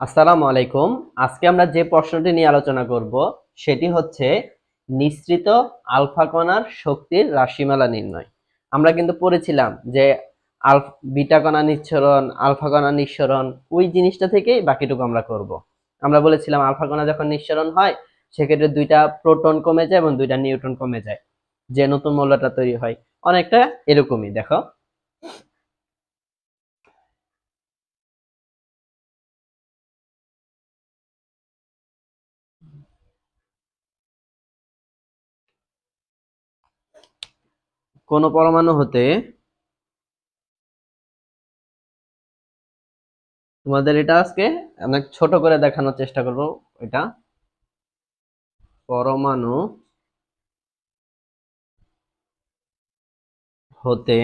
আসসালামু আলাইকুম। আজকে আমরা যে প্রশ্নটি নিয়ে আলোচনা করব, সেটি হচ্ছে নিঃসৃত আলফা কণার শক্তির রাশিমালা নির্ণয়। আমরা কিন্তু পড়েছিলাম যে আলফ বিটা কণা নিঃসরণ আলফা কণা নিঃসরণ, ওই জিনিসটা থেকেই বাকিটুকু আমরা করব। আমরা বলেছিলাম আলফা কণা যখন নিঃসরণ হয়, সেক্ষেত্রে দুইটা প্রোটন কমে যায় এবং দুইটা নিউট্রন কমে যায়, যে নতুন মৌলটা তৈরি হয়। অনেকটা এরকমই, দেখো। কোন পরমাণু হতে তোমাদের এটা আজকে আমরা ছোট করে দেখানোর চেষ্টা করব এটা। পরমাণু হতে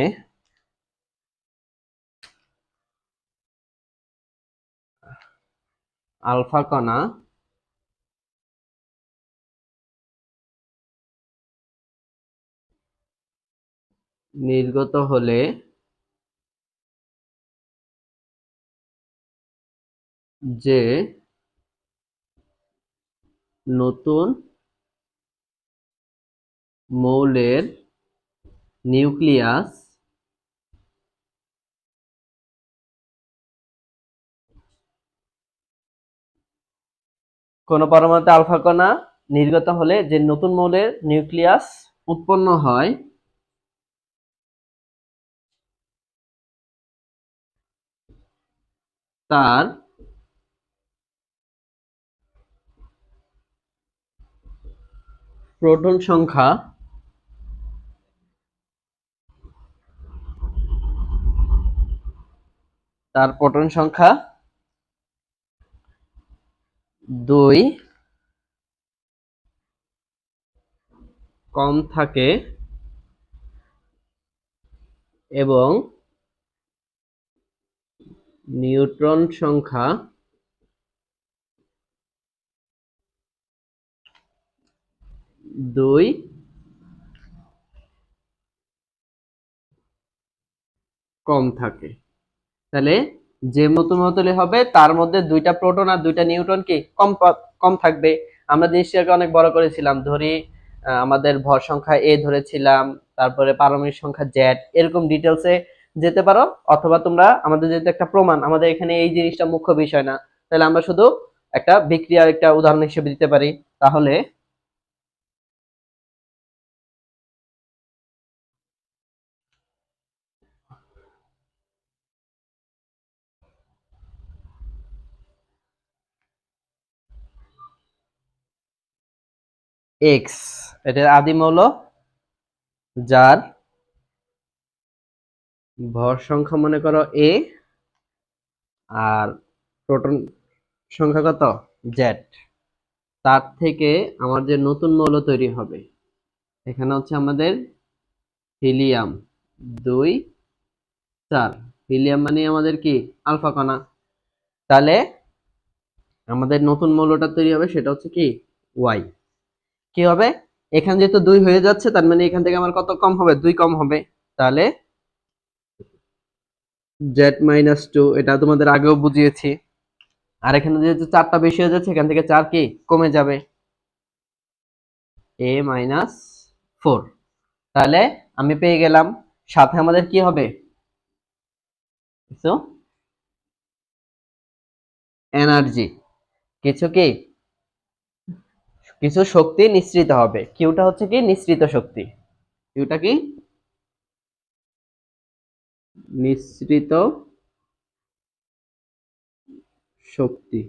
আলফা কণা নির্গত হলে যে নতুন মৌলের নিউক্লিয়াস কোন পরমাণুতে আলফা কণা নির্গত হলে যে নতুন মৌলের নিউক্লিয়াস উৎপন্ন হয় তার প্রোটন সংখ্যা তার প্রোটন সংখ্যা দুই কম থাকে এবং নিউট্রন সংখ্যা দুই কম থাকে। তাহলে যে নতুন মতলে হবে, তার মধ্যে দুইটা প্রোটন আর দুইটা নিউট্রন কি কম কম থাকবে। আমরা জিনিসটাকে অনেক বড় করেছিলাম। ধরি আমাদের ভর সংখ্যা এ ধরেছিলাম, তারপরে পারমাণবিক সংখ্যা জেড এরকম ডিটেলসে যেতে পারো, অথবা তোমরা আমাদের যেহেতু একটা প্রমাণ, আমাদের এখানে এই জিনিসটা মুখ্য বিষয় না, তাহলে আমরা শুধু একটা বিক্রিয়ার একটা উদাহরণ হিসেবে দিতে পারি। তাহলে এক্স এটার আদি মৌল যার ভর সংখ্যা মনে করো এ আর প্রোটন সংখ্যা কত? জেড তার থেকে আমার যে নতুন মৌল তৈরি হবে, এখানে হচ্ছে আমাদের হিলিয়াম দুই চার। হিলিয়াম মানে আমাদের কি? আলফা কণা। তাহলে আমাদের নতুন মৌলটা তৈরি হবে সেটা হচ্ছে কি? ওয়াই কি হবে? এখানে যেহেতু দুই হয়ে যাচ্ছে, তার মানে এখান থেকে আমার কত কম হবে? দুই কম হবে। তাহলে জেড মাইনাস টু, এটা তোমাদের আগেও বুঝিয়েছি। আর এখানে যেহেতু চারটা বেশি হয়ে যাচ্ছে, এখান থেকে চার কি? কমে যাবে। এ মাইনাস ফোর তাহলে আমি পেয়ে গেলাম। সাথে আমাদের কি হবে? কিছু? এনার্জি কিছু কি? কিছু শক্তি নিঃসৃত হবে। কিউটা হচ্ছে কি? নিঃসৃত শক্তি। কিউটা কি? নিঃসৃত শক্তি।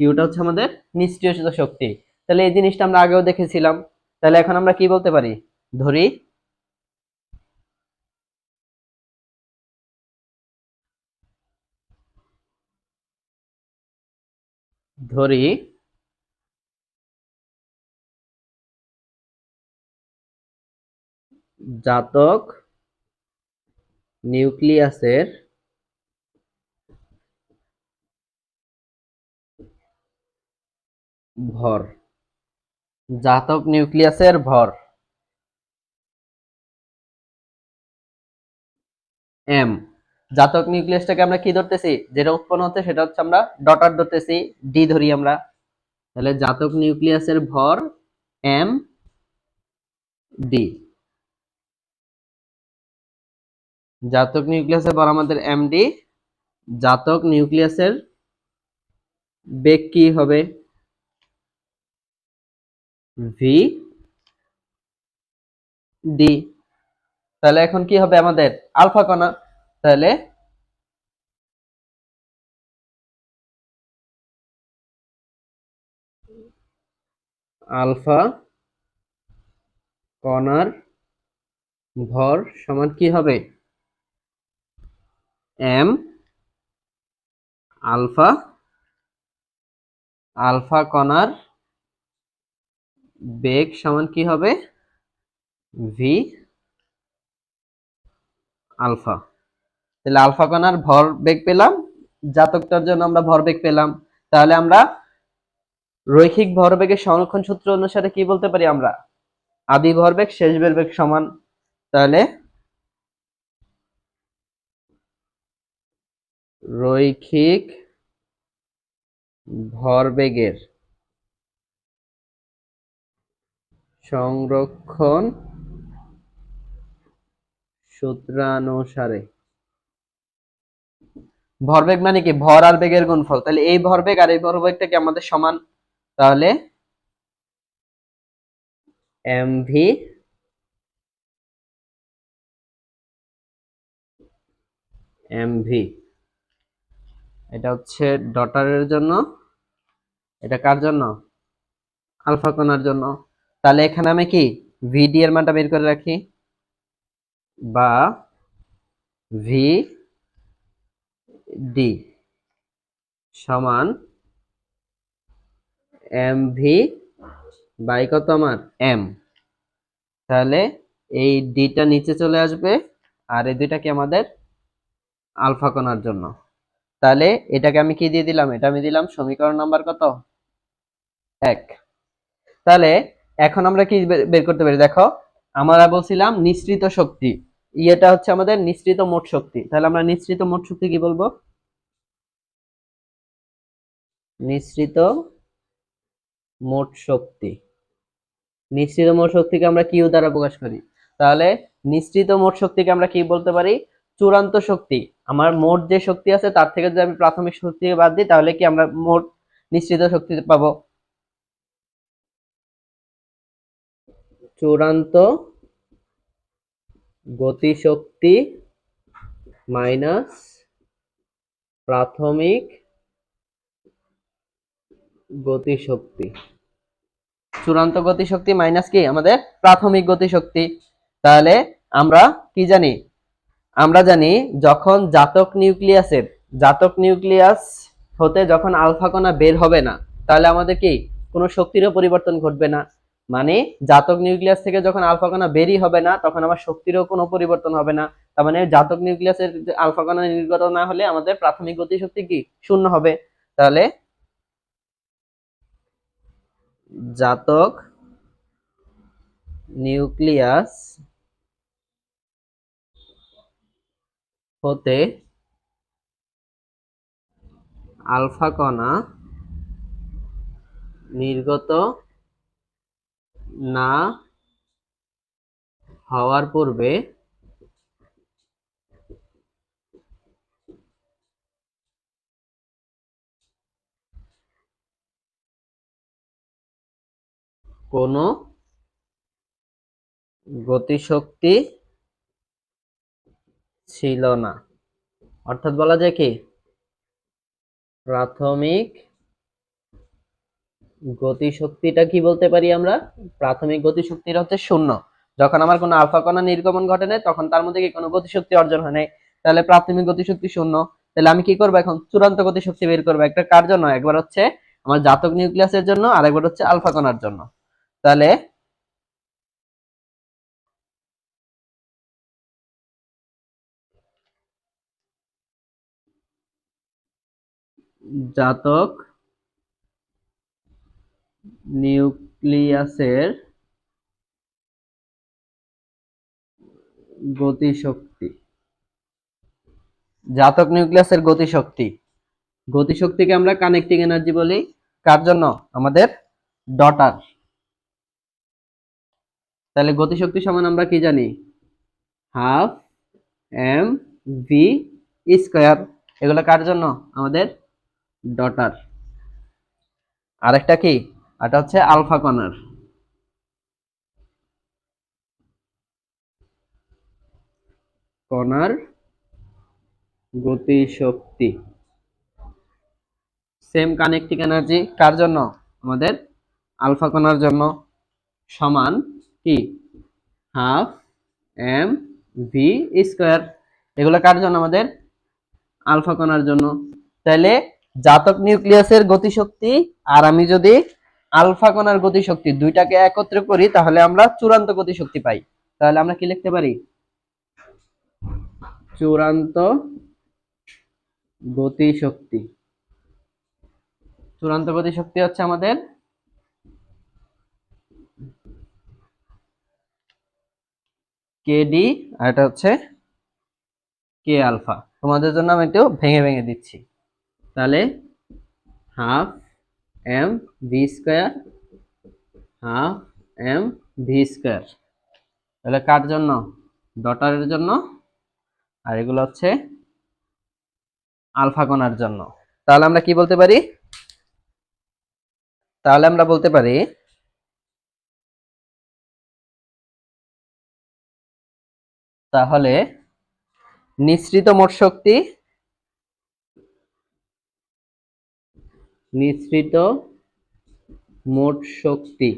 কিউটা হচ্ছে আমাদের নিষ্ক্রিয়িত শক্তি। তাহলে এই জিনিসটা আমরা আগেও দেখেছিলাম। তাহলে এখন আমরা কি বলতে পারি? ধরি। ধরি। জাতক নিউক্লিয়াসের ভর, জাতক নিউক্লিয়াসের ভর, এম। জাতক নিউক্লিয়াসটাকে আমরা কি ধরতেছি? যেটা উৎপন্ন হচ্ছে সেটা হচ্ছে আমরা ডটার ধরতেছি ডি ধরি আমরা। তাহলে জাতক নিউক্লিয়াসের ভর, এম ডি জাতক নিউক্লিয়াসের ভর আমাদের এম ডি জাতক নিউক্লিয়াসের বেগ কি হবে? ভি ডি তাহলে এখন কি হবে আমাদের? আলফা কণা। তাহলে আলফা কণার ভর সমান কি হবে? এম, আলফা আলফা কণার বেগ সমান কি হবে? V alpha. তাহলে আলফা কণার ভর বেগ পেলাম, জাতকটার জন্য আমরা ভরবেগ পেলাম। তাহলে আমরা রৈখিক ভরবেগের সংরক্ষণ সূত্র অনুসারে কি বলতে পারি আমরা? আদি ভরবেগ শেষ ভরবেগ সমান। তাহলে রৈখিক ভরবেগের সংরক্ষণ সূত্রানুসারে। ভরবেগ মানে কি? ভর আর বেগের গুণফল। তাহলে এই ভরবেগ আর এই ভরবেগটা কি আমাদের সমান? তাহলে এমভি এমভি এটা হচ্ছে ডটারের জন্য। এটা কার জন্য? আলফা কোণার জন্য। তাহলে এখানে আমি কি? ভিডি এর মানটা বের করে রাখি। বা ভি ডি সমান এম ভি বাই কত আমার? এম তাহলে এই ডিটা নিচে চলে আসবে। আর এই দুইটা কি আমাদের? আলফা কণার জন্য। তাহলে এটাকে আমি কি দিয়ে দিলাম? এটা আমি দিলাম সমীকরণ নাম্বার কত? এক। তাহলে এখন আমরা কি বের করতে পারি? দেখো, আমরা বলছিলাম নিঃসৃত শক্তি। ইয়েটা হচ্ছে আমাদের নিঃসৃত মোট শক্তি। তাহলে আমরা নিঃসৃত মোট শক্তি কি বলব? নিঃসৃত মোট শক্তি। নিঃসৃত মোট শক্তিকে আমরা কিউ দ্বারা প্রকাশ করি? তাহলে নিঃসৃত মোট শক্তিকে আমরা কি বলতে পারি? চূড়ান্ত শক্তি। আমার মোট যে শক্তি আছে, তার থেকে যদি আমি প্রাথমিক শক্তিকে বাদ দিই, তাহলে কি আমরা মোট নিশ্চিত শক্তি পাবো? চূড়ান্ত গতিশক্তি মাইনাস প্রাথমিক গতিশক্তি। চূড়ান্ত গতিশক্তি মাইনাস কি? আমাদের প্রাথমিক গতিশক্তি। তাহলে আমরা কি জানি? আমরা জানি যখন জাতক নিউক্লিয়াসের, জাতক নিউক্লিয়াস হতে যখন আলফা কণা বের হবে না, তাহলে আমাদের কি কোনো শক্তিরও পরিবর্তন ঘটবে না? মানে জাতক নিউক্লিয়াস থেকে যখন আলফা কণা বেরই হবে না, তখন আমার শক্তিরও কোনো পরিবর্তন হবে না। তার মানে জাতক নিউক্লিয়াসের আলফা কণা নির্গত না হলে আমাদের প্রাথমিক গতিশক্তি কি? শূন্য হবে। তাহলে জাতক নিউক্লিয়াস হতে আলফা কণা নির্গত না হওয়ার পূর্বে কোনো গতিশক্তি ছিল না। অর্থাৎ বলা যায় কি? প্রাথমিক গতিশক্তিটা কি বলতে পারি আমরা? প্রাথমিক গতিশক্তিটা হচ্ছে শূন্য। যখন আমার কোনো আলফা কণা নির্গমন ঘটে নাই, তখন তার মধ্যে কি কোনো গতিশক্তি অর্জন হয় নাই? তাহলে প্রাথমিক গতিশক্তি শূন্য। তাহলে আমি কি করব এখন? চূড়ান্ত গতিশক্তি বের করব। একটা কার জন্য? একবার হচ্ছে আমার জাতক নিউক্লিয়াসের জন্য আর একবার হচ্ছে আলফা কণার জন্য। তাহলে জাতক নিউক্লিয়াসের গতিশক্তি। জাতক নিউক্লিয়াসের গতিশক্তি। গতিশক্তিকে আমরা কানেক্টিং এনার্জি বলি। কার জন্য? আমাদের ডটার তাহলে গতিশক্তি সমান আমরা কি জানি? হাফ এম ভি স্কয়ার এগুলো কার জন্য? আমাদের ডটার আরেকটা কি? এটা হচ্ছে আলফা কণার। কণার গতিশক্তি। সেম কানেক্টিং এনার্জি কার জন্য? আমাদের আলফা কণার জন্য। সমান কি? হাফ এম ভি স্কোয়ার এগুলো কার জন্য? আমাদের আলফা কণার জন্য। তাহলে জাতক নিউক্লিয়াসের গতিশক্তি আর আমি যদি আলফা কণার গতিশক্তি দুইটাকে একত্র করি, তাহলে আমরা চূড়ান্ত গতিশক্তি পাই। তাহলে আমরা কি লিখতে পারি? চূড়ান্ত গতিশক্তি। চূড়ান্ত গতিশক্তি হচ্ছে আমাদের কেডি, আর এটা হচ্ছে কে আলফা। তোমাদের জন্য আমি একটু ভেঙে ভেঙে দিচ্ছি। তাহলে half M V square, half M V square. তাহলে কার জন্য? ডটারের জন্য। আর এগুলো হচ্ছে আলফা কণার জন্য। তাহলে আমরা কি বলতে পারি? তাহলে আমরা বলতে পারি তাহলে নিঃসৃত মোট শক্তি নিঃসৃত মোট শক্তি।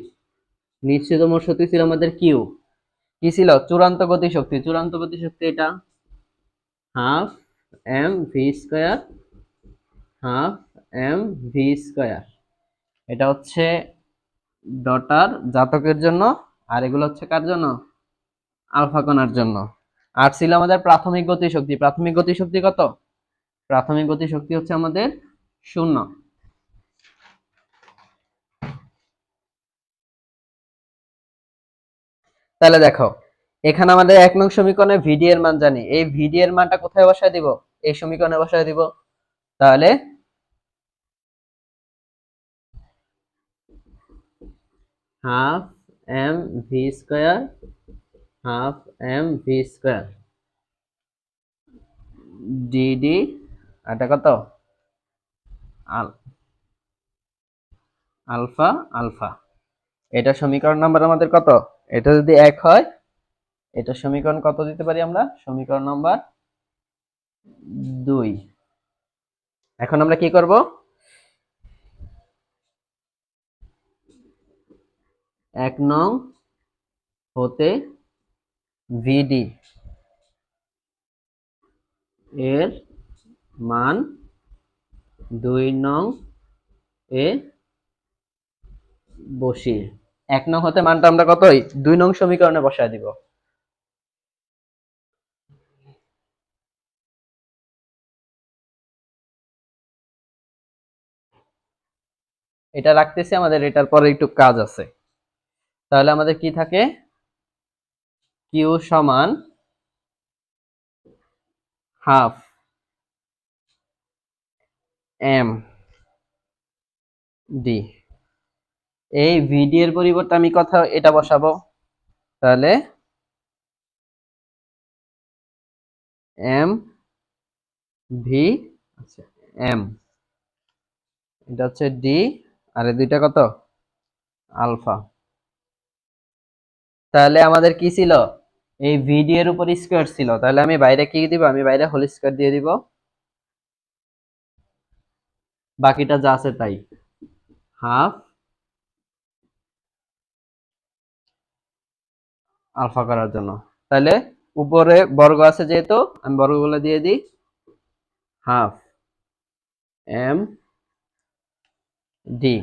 নিঃসৃত মোট শক্তি ছিল আমাদের কিউ। কি ছিল? চূড়ান্ত গতি শক্তি। চূড়ান্ত গতি শক্তি এটা half M V square, half M V square. এটা হচ্ছে ডটার জাতকের জন্য, আর এগুলো হচ্ছে কার জন্য? আলফা কণার জন্য। আর ছিল আমাদের প্রাথমিক গতিশক্তি প্রাথমিক গতিশক্তি কত? প্রাথমিক গতিশক্তি হচ্ছে আমাদের শূন্য। তাহলে দেখো, এখানে আমাদের এক নং সমীকরণে ভিডি এর মান জানি। এই ভিডি এর মানটা কোথায় বসায় দিব? এই সমীকরণে বসায় দিব। তাহলে half M V square, half M V square DD এটা কত? আল, আলফা আলফা। এটা সমীকরণ নাম্বার আমাদের কত? এটা যদি এক হয়, এটা সমীকরণ কত দিতে পারি আমরা? সমীকরণ নাম্বার দুই। এখন আমরা কি করব? এক নং হতে ভিডি এর মান দুই নং এ বসিয়ে। এক নং হতে মানটা আমরা কতই? দুই নং সমীকরণে বসায় দিব। এটা রাখতেছি, আমাদের এটার পরে একটু কাজ আছে। তাহলে আমাদের কি থাকে? কিউ সমান হাফ এম ডি। এই ভিডি এর পরিবর্তে আমি কথা এটা বসাবো। তাহলে এম ভি আচ্ছা এম এটা হচ্ছে ডি আর এই দুইটা কত? আলফা। তাহলে আমাদের কি ছিল? এই ভিডি এর উপর স্কোয়ার ছিল। তাহলে আমি বাইরে কি দিব? আমি বাইরে হোল স্কোয়ার দিয়ে দিব। বাকিটা যা আছে তাই। হাফ আলফা করার জন্য। তাহলে উপরে বর্গ আছে যেহেতু, আমি বর্গগুলো দিয়ে দিই। Half M D.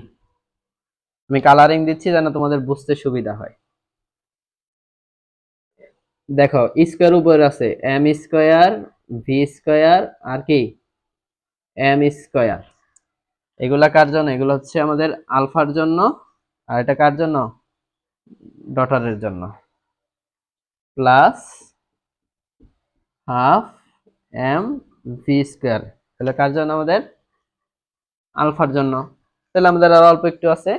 আমি কালারিং দিচ্ছি যেন তোমাদের বুঝতে সুবিধা হয়। দেখো, স্কোয়ার উপরে আছে এম স্কোয়ার, ভি স্কোয়ার, আর কি? M square. এগুলা কার জন্য? এগুলো হচ্ছে আমাদের আলফার জন্য। আর এটা কার জন্য? ডটারের জন্য। Plus half M V square তাহলে কার জন্য? আমাদের আলফার জন্য। তাহলে আমাদের আর অল্প একটু আছে।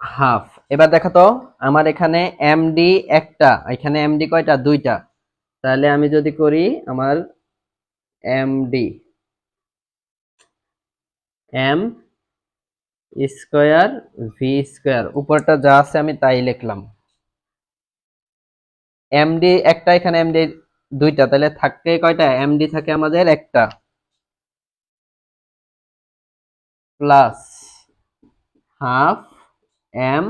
হাফ এবার দেখো আমার এখানে এমডি একটা, এখানে এমডি কয়টা? দুইটা। তাহলে আমি যদি করি আমার MD M square V square, উপরটা যা আছে আমি তাই লিখলাম। এমডি একটা, এখানে এমডি দুইটা, তাহলে থাকে কয়টা? এমডি থাকে আমাদের একটা। Plus half M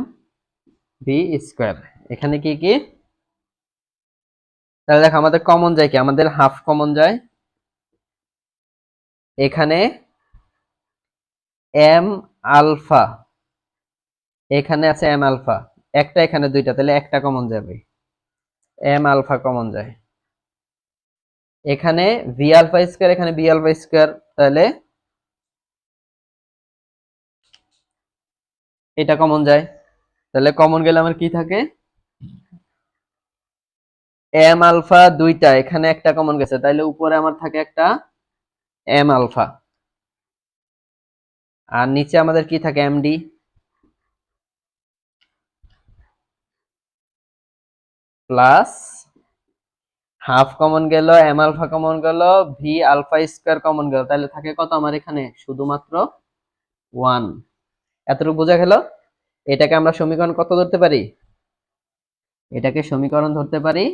V square এখানে কি কি? তাহলে দেখো আমাদের কমন যায় কি? আমাদের হাফ কমন যায়। এখানে এম আলফা এখানে আছে এম আলফা একটা এখানে দুইটা, তাহলে একটা কমন যাবে। এম আলফা কমন যায়। এখানে ভি আলফা স্কোয়ার এখানে বি আলফা স্কোয়ার তাহলে এটা কমন যায়। তাহলে কমন গেলে আমার কি থাকে? এম আলফা দুইটা, এখানে একটা কমন গেছে। তাইলে উপরে আমার থাকে একটা এম আলফা। আর নিচে আমাদের কি থাকে? এমডি প্লাস হাফ কমন গেল, এম আলফা কমন গেল, ভি আলফা স্কোয়ার কমন গেল। তাহলে থাকে কত আমার এখানে? শুধুমাত্র ওয়ান। এতটুকু বোঝা গেল? এটাকে আমরা সমীকরণ কত ধরতে পারি? এটাকে সমীকরণ ধরতে পারি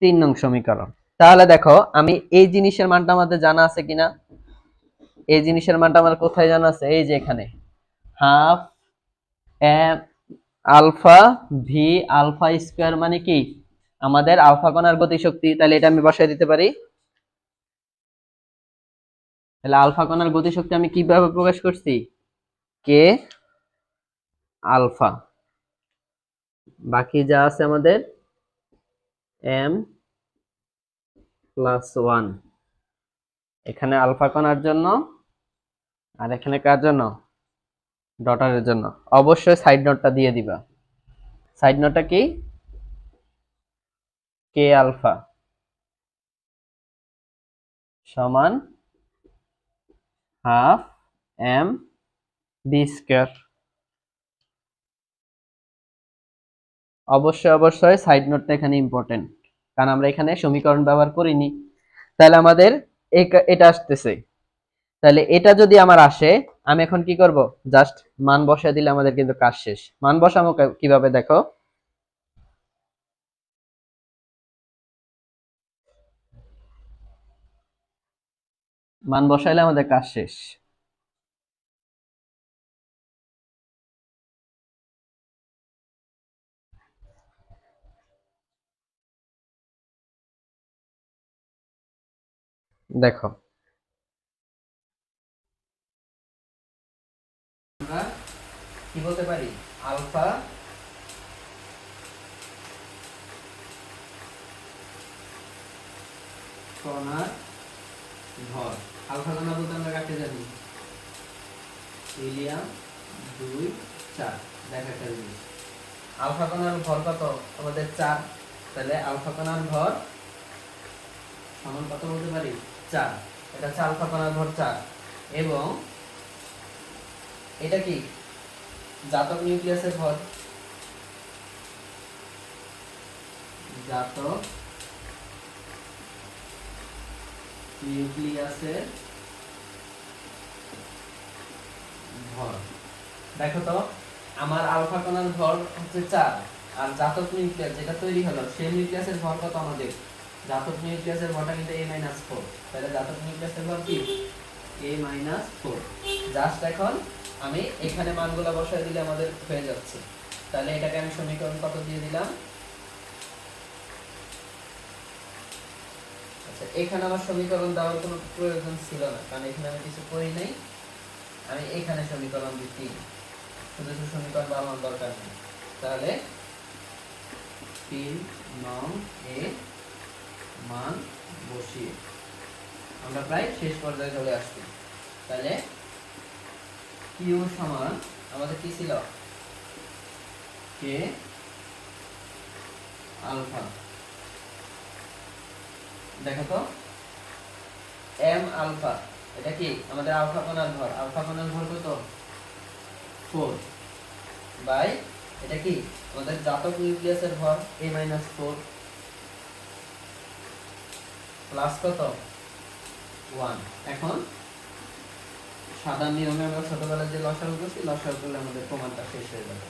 তিন নং সমীকরণ। তাহলে দেখো, আমি এই জিনিসের মানটা আমাদের জানা আছে কিনা? এই জিনিসের মানটা আমার কোথায় জানা আছে? এই যে এখানে। Half M alpha V alpha square মানে কি? আমাদের আলফা কণার গতিশক্তি। তাহলে এটা আমি বসায় দিতে পারি। তাহলে আলফা কণার গতিশক্তি আমি কীভাবে প্রকাশ করছি? কে? আলফা। বাকি যা আছে আমাদের এম প্লাস ওয়ান এখানে আলফা কণার জন্য আর এখানে কার জন্য? ডটারের জন্য। অবশ্যই সাইড নোটটা দিয়ে দিবা। সাইড নোটটা কি? কে আলফা সমান হাফ এম বি স্কোয়ার অবশ্যই অবশ্যই। সাইড নোটটা এখানে ইম্পর্টেন্ট কারণ আমরা এখানে সমীকরণ ব্যবহার করিনি। তাহলে আমাদের এটা আসতেছে। তাহলে এটা যদি আমার আসে, আমি এখন কি করব? জাস্ট মান বসায় দিলে আমাদের কিন্তু কাজ শেষ। মান বসাবো কীভাবে দেখো? মান বসাইলে আমাদের কাজ শেষ। দেখো। কি বলতে পারি? আলফা কণার ভর আলফা কণা বলতে আমরা কাকে জানি? হিলিয়াম দুই, চার। দেখা একটা জিনিস। আলফা কণার ভর কত? আমাদের চার। তাহলে আলফা কণার ভর সমান কত বলতে পারি? চার। এটা হচ্ছে আলফা কণার ভর চার। এবং এটা কি? জাতক নিউক্লিয়াসের ভর জাতক নিউক্লিয়াসের ভর দেখো তো, আমার আলফা কণার ভর হচ্ছে চার, আর জাতক নিউক্লিয়াস যেটা তৈরি হলো, সেই নিউক্লিয়াসের ভর কত আমাদের? জাতক নিউক্লিয়াসের ভরটা কিন্তু a মাইনাস ফোর তাহলে জাতক নিউক্লিয়াসের ভর কি? A মাইনাস ফোর জাস্ট এখন আমি এখানে মানগুলো বসায় দিলে আমাদের হয়ে যাচ্ছে। তাহলে এটাকে আমি সমীকরণ কত দিয়ে দিলাম? আচ্ছা এখানে আমার সমীকরণ দেওয়ার কোনো প্রয়োজন ছিল না, কারণ এখানে আমি কিছু করি নাই। আমি এখানে সমীকরণ দিচ্ছি। শুধু শুধু সমীকরণ দেওয়ার দরকার নেই। তাহলে তিন নং এ মান বসিয়ে আমরা প্রায় শেষ পর্যায়ে চলে আসছি। তাহলে কিউ সমান আমাদের কি ছিল? K alpha. দেখো তো এম আলফা, এটা কি? আমাদের আলফা কণার ভর। আলফা কণার ভর কত? ফোর বাই এটা কি? আমাদের জাতক নিউক্লিয়াসের ভর এ মাইনাস ফোর প্লাস কত? ওয়ান। এখন সাধারণ নিয়মে আমরা ছোটবেলায় যে লসাগু করছি, লসাগু করলে আমাদের প্রমাণটা শেষ হয়ে যাবে।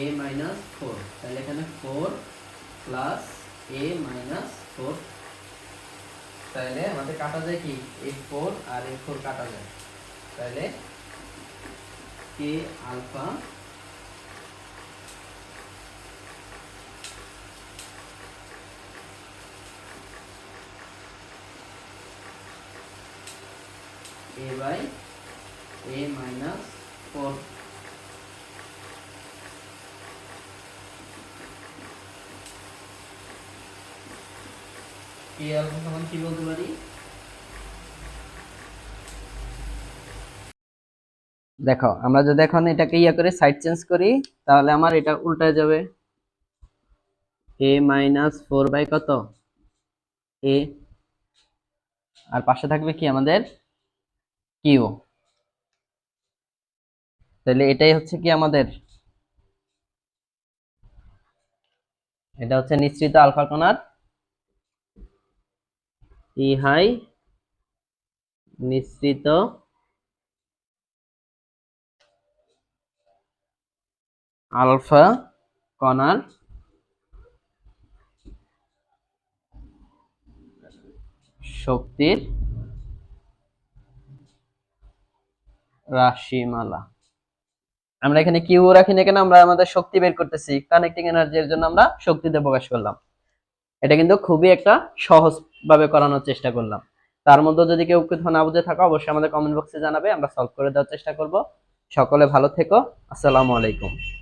এ মাইনাস ফোর তাহলে এখানে four plus A minus four তাহলে আমাদের কাটা যায় কি? এই ফোর আর এই ফোর কাটা যায়। তাহলে K alpha a by a minus 4 K alpha সমান কি বলতে পারি? দেখো, আমরা যদি এখন এটাকে ইয়া করে সাইড চেঞ্জ করি, তাহলে আমার এটা উল্টায় যাবে। A মাইনাস ফোর বাই কত? A আর পাশে থাকবে কি আমাদের? কিউ। তাহলে এটাই হচ্ছে কি আমাদের? এটা হচ্ছে নিশ্চিত আলফা কণার ইহাই নিশ্চিত আলফা কণার শক্তির রাশিমালা। আমরা এখানে কিউ রাখি না কেন? আমরা আমাদের শক্তি বের করতেছি। কানেক্টিং এনার্জির জন্য আমরা শক্তিতে প্রকাশ করলাম। এটা কিন্তু খুবই একটা সহজ ভাবে করানোর চেষ্টা করলাম। তার মধ্যে যদি কেউ কোথাও না বুঝে থাকা, অবশ্যই আমাদের কমেন্ট বক্সে জানাবে। আমরা সলভ করে দেওয়ার চেষ্টা করব। সকলে ভালো থেকো। আসসালামু আলাইকুম।